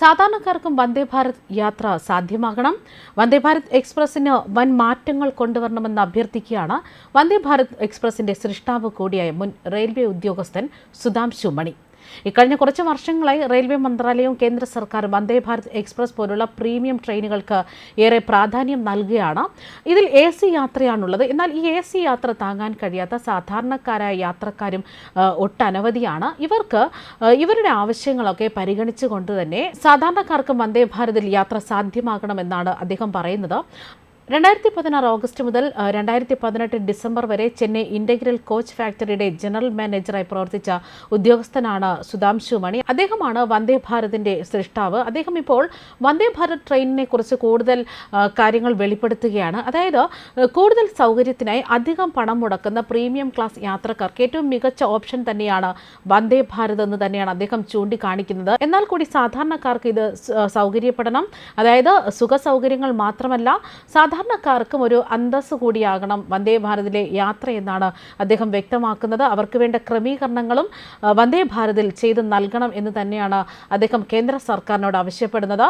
സാധാരണക്കാർക്കും വന്ദേ ഭാരത് യാത്ര സാധ്യമാകണം. വന്ദേ ഭാരത് എക്സ്പ്രസിന് വൻ മാറ്റങ്ങൾ കൊണ്ടുവരണമെന്ന് അഭ്യർത്ഥിക്കുകയാണ് വന്ദേ ഭാരത് എക്സ്പ്രസിന്റെ സൃഷ്ടാവ് കൂടിയായ മുൻ റെയിൽവേ ഉദ്യോഗസ്ഥൻ സുധാംശു മണി. ഇക്കഴിഞ്ഞ കുറച്ച് വർഷങ്ങളായി റെയിൽവേ മന്ത്രാലയവും കേന്ദ്ര സർക്കാരും വന്ദേ ഭാരത് എക്സ്പ്രസ് പോലുള്ള പ്രീമിയം ട്രെയിനുകൾക്ക് ഏറെ പ്രാധാന്യം നൽകുകയാണ്. ഇതിൽ എ സി യാത്രയാണുള്ളത്. എന്നാൽ ഈ എ സി യാത്ര താങ്ങാൻ കഴിയാത്ത സാധാരണക്കാരായ യാത്രക്കാരും ഒട്ടനവധിയാണ്. ഇവർക്ക് ഇവരുടെ ആവശ്യങ്ങളൊക്കെ പരിഗണിച്ചുകൊണ്ട് തന്നെ സാധാരണക്കാർക്കും വന്ദേ ഭാരതിൽ യാത്ര സാധ്യമാകണമെന്നാണ് അദ്ദേഹം പറയുന്നത്. രണ്ടായിരത്തി പതിനാറ് ഓഗസ്റ്റ് മുതൽ രണ്ടായിരത്തി പതിനെട്ട് ഡിസംബർ വരെ ചെന്നൈ ഇന്റഗ്രൽ കോച്ച് ഫാക്ടറിയുടെ ജനറൽ മാനേജറായി പ്രവർത്തിച്ച ഉദ്യോഗസ്ഥനാണ് സുധാംശു മണി. അദ്ദേഹമാണ് വന്ദേ ഭാരതിന്റെ സൃഷ്ടാവ്. അദ്ദേഹം ഇപ്പോൾ വന്ദേ ഭാരത് ട്രെയിനിനെ കുറിച്ച് കൂടുതൽ കാര്യങ്ങൾ വെളിപ്പെടുത്തുകയാണ്. അതായത് കൂടുതൽ സൗകര്യത്തിനായി അധികം പണം മുടക്കുന്ന പ്രീമിയം ക്ലാസ് യാത്രക്കാർക്ക് ഏറ്റവും മികച്ച ഓപ്ഷൻ തന്നെയാണ് വന്ദേ ഭാരത് എന്ന് തന്നെയാണ് അദ്ദേഹം ചൂണ്ടിക്കാണിക്കുന്നത്. എന്നാൽ കൂടി സാധാരണക്കാർക്ക് ഇത് സൗകര്യപ്പെടണം. അതായത് സുഖ സൗകര്യങ്ങൾ മാത്രമല്ല സാധാരണക്കാർക്കും ഒരു അന്തസ് കൂടിയാകണം വന്ദേ ഭാരതിലെ യാത്ര എന്നാണ് അദ്ദേഹം വ്യക്തമാക്കുന്നത്. അവർക്ക് വേണ്ട ക്രമീകരണങ്ങളും വന്ദേ ഭാരതിൽ ചെയ്ത് നൽകണം എന്ന് തന്നെയാണ് അദ്ദേഹം കേന്ദ്ര സർക്കാരിനോട് ആവശ്യപ്പെടുന്നത്.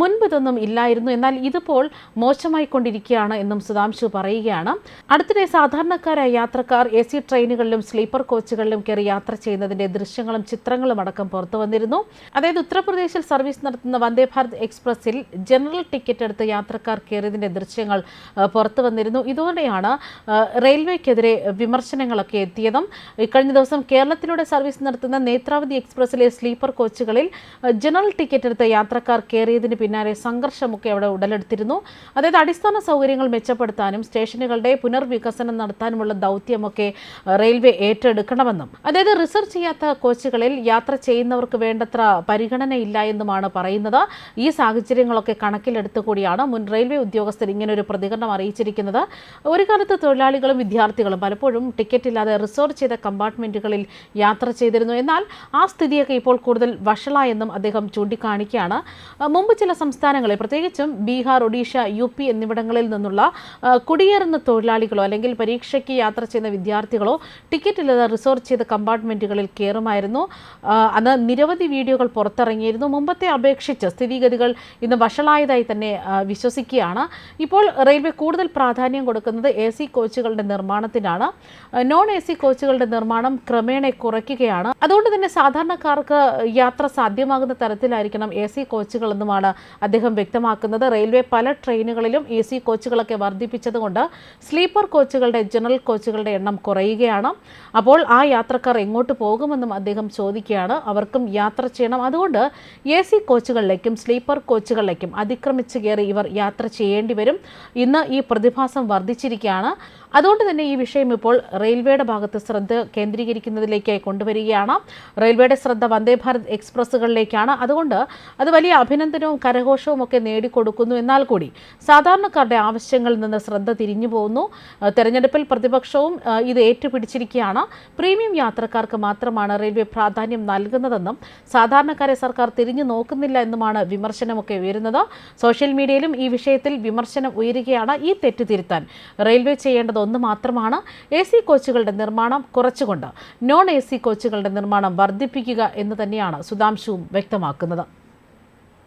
മുൻപ് ഇതൊന്നും ഇല്ലായിരുന്നു. എന്നാൽ ഇതിപ്പോൾ മോശമായിക്കൊണ്ടിരിക്കുകയാണ് എന്നും സുധാംശു പറയുകയാണ്. അടുത്തിടെ സാധാരണക്കാരായ യാത്രക്കാർ എ സി ട്രെയിനുകളിലും സ്ലീപ്പർ കോച്ചുകളിലും കയറി യാത്ര ചെയ്യുന്നതിന്റെ ദൃശ്യങ്ങളും ചിത്രങ്ങളും അടക്കം പുറത്തു വന്നിരുന്നു. അതായത് ഉത്തർപ്രദേശിൽ സർവീസ് നടത്തുന്ന വന്ദേ ഭാരത് എക്സ്പ്രസിൽ ജനറൽ ടിക്കറ്റ് എടുത്ത് യാത്രക്കാർ കയറിയതിന്റെ ദൃശ്യങ്ങൾ പുറത്തു വന്നിരുന്നു. ഇതോടെയാണ് റെയിൽവേക്കെതിരെ വിമർശനങ്ങളൊക്കെ എത്തിയതും. കഴിഞ്ഞ ദിവസം കേരളത്തിലൂടെ സർവീസ് നടത്തുന്ന നേത്രാവതി എക്സ്പ്രസിലെ സ്ലീപ്പർ കോച്ചുകളിൽ ജനറൽ ടിക്കറ്റ് എടുത്ത യാത്രക്കാർ കയറിയതിന് പിന്നാലെ സംഘർഷമൊക്കെ അവിടെ ഉടലെടുത്തിരുന്നു. അതായത് അടിസ്ഥാന സൗകര്യങ്ങൾ മെച്ചപ്പെടുത്താനും സ്റ്റേഷനുകളുടെ പുനർവികസനം നടത്താനുമുള്ള ദൗത്യമൊക്കെ റെയിൽവേ ഏറ്റെടുക്കണമെന്നും. അതായത് റിസർവ് ചെയ്യാത്ത കോച്ചുകളിൽ യാത്ര ചെയ്യുന്നവർക്ക് വേണ്ടത്ര പരിഗണനയില്ല എന്നുമാണ് പറയുന്നത്. ഈ സാഹചര്യങ്ങളൊക്കെ കണക്കിലെടുത്തു കൂടിയാണ് മുൻ റെയിൽവേ ഉദ്യോഗസ്ഥർ ഇങ്ങനൊരു പ്രതികരണം അറിയിച്ചിരിക്കുന്നത്. ഒരു കാലത്ത് തൊഴിലാളികളും വിദ്യാർത്ഥികളും പലപ്പോഴും ടിക്കറ്റ് ഇല്ലാതെ റിസർവ് ചെയ്ത കമ്പാർട്ട്മെന്റുകളിൽ യാത്ര ചെയ്തിരുന്നു. എന്നാൽ ആ സ്ഥിതിയൊക്കെ ഇപ്പോൾ കൂടുതൽ വഷളായെന്നും അദ്ദേഹം ചൂണ്ടിക്കാണിക്കുകയാണ്. മുമ്പ് ചില സംസ്ഥാനങ്ങളിൽ പ്രത്യേകിച്ചും ബീഹാർ ഒഡീഷ യു പി എന്നിവിടങ്ങളിൽ നിന്നുള്ള കുടിയേറുന്ന തൊഴിലാളികളോ അല്ലെങ്കിൽ പരീക്ഷയ്ക്ക് യാത്ര ചെയ്യുന്ന വിദ്യാർത്ഥികളോ ടിക്കറ്റ് ഇല്ലാതെ റിസർവ് ചെയ്ത കമ്പാർട്ട്മെന്റുകളിൽ കയറുമായിരുന്നു. അന്ന് നിരവധി വീഡിയോകൾ പുറത്തിറങ്ങിയിരുന്നു. മുമ്പത്തെ അപേക്ഷിച്ച് സ്ഥിതിഗതികൾ ഇന്ന് വഷളായതായി തന്നെ വിശ്വസിക്കുകയാണ്. ഇപ്പോൾ റെയിൽവേ കൂടുതൽ പ്രാധാന്യം കൊടുക്കുന്നത് എ സി കോച്ചുകളുടെ നിർമ്മാണത്തിനാണ്. നോൺ എ സി കോച്ചുകളുടെ നിർമ്മാണം ക്രമേണ കുറയ്ക്കുകയാണ്. അതുകൊണ്ട് തന്നെ സാധാരണക്കാർക്ക് യാത്ര സാധ്യമാകുന്ന തരത്തിലായിരിക്കണം എ സി കോച്ചുകളെന്നുമാണ് അദ്ദേഹം വ്യക്തമാക്കുന്നത് റെയിൽവേ പല ട്രെയിനുകളിലും എ സി കോച്ചുകളൊക്കെ വർദ്ധിപ്പിച്ചതുകൊണ്ട് സ്ലീപ്പർ കോച്ചുകളുടെ ജനറൽ കോച്ചുകളുടെ എണ്ണം കുറയുകയാണ്. അപ്പോൾ ആ യാത്രക്കാർ എങ്ങോട്ട് പോകുമെന്നും അദ്ദേഹം ചോദിക്കുകയാണ്. അവർക്കും യാത്ര ചെയ്യണം. അതുകൊണ്ട് എ സി കോച്ചുകളിലേക്കും സ്ലീപ്പർ കോച്ചുകളിലേക്കും അതിക്രമിച്ച് കയറി ഇവർ യാത്ര ചെയ്യേണ്ടി വരും. ഇന്ന് ഈ പ്രതിഭാസം വർദ്ധിച്ചിരിക്കുകയാണ്. അതുകൊണ്ട് തന്നെ ഈ വിഷയം ഇപ്പോൾ റെയിൽവേയുടെ ഭാഗത്ത് ശ്രദ്ധ കേന്ദ്രീകരിക്കുന്നതിലേക്ക് കൊണ്ടുവരികയാണ്. റെയിൽവേയുടെ ശ്രദ്ധ വന്ദേ ഭാരത് എക്സ്പ്രസ്സുകളിലേക്കാണ്. അതുകൊണ്ട് അത് വലിയ അഭിനന്ദനവും കരഘോഷവും ഒക്കെ നേടിക്കൊടുക്കുന്നു. എന്നാൽ കൂടി സാധാരണക്കാരുടെ ആവശ്യങ്ങളിൽ നിന്ന് ശ്രദ്ധ തിരിഞ്ഞു പോകുന്നു. തെരഞ്ഞെടുപ്പിൽ പ്രതിപക്ഷവും ഇത് ഏറ്റുപിടിച്ചിരിക്കുകയാണ്. പ്രീമിയം യാത്രക്കാർക്ക് മാത്രമാണ് റെയിൽവേ പ്രാധാന്യം നൽകുന്നതെന്നും സാധാരണക്കാരെ സർക്കാർ തിരിഞ്ഞു നോക്കുന്നില്ല എന്നുമാണ് വിമർശനമൊക്കെ ഉയരുന്നത്. സോഷ്യൽ മീഡിയയിലും ഈ വിഷയത്തിൽ വിമർശനം ഉയരുകയാണ്. ഈ തെറ്റ് തിരുത്താൻ റെയിൽവേ ചെയ്യേണ്ടത് ഒന്ന് മാത്രമാണ്. എ സി കോച്ചുകളുടെ നിർമ്മാണം കുറച്ചുകൊണ്ട് നോൺ എ സി കോച്ചുകളുടെ നിർമ്മാണം വർദ്ധിപ്പിക്കുക എന്ന് തന്നെയാണ് സുധാംശുവും വ്യക്തമാക്കുന്നത്.